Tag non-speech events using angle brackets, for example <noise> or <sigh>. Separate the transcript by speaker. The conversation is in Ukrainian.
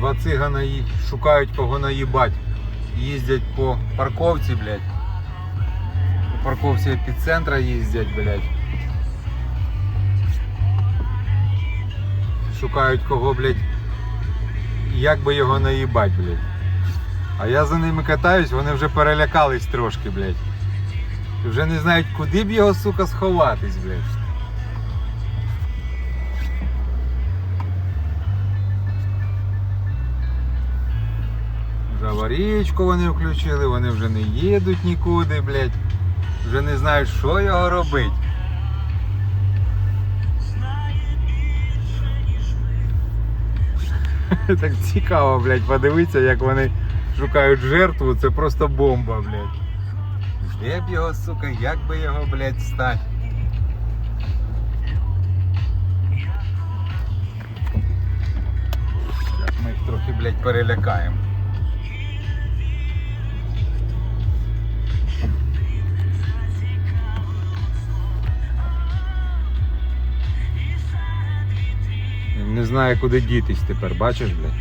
Speaker 1: Два цигана їх шукають кого наїбать. Їздять по парковці, блядь. По парковці епіцентра їздять, блядь. Шукають кого, блядь. Як би його наїбать, блядь. А я за ними катаюсь, вони вже перелякались трошки, блядь. Вже не знають, куди б його, сука, сховатись, блядь. Аварійку вони включили, вони вже не їдуть нікуди, блядь. Вже не знають, що його робити. <laughs> Так цікаво, блядь, подивитися, як вони шукають жертву, це просто бомба, блядь. Де б його, сука, як би його, блядь, стати? Зараз ми їх трохи, блядь, перелякаємо. Не знає, куди дітись тепер, бачиш, блядь?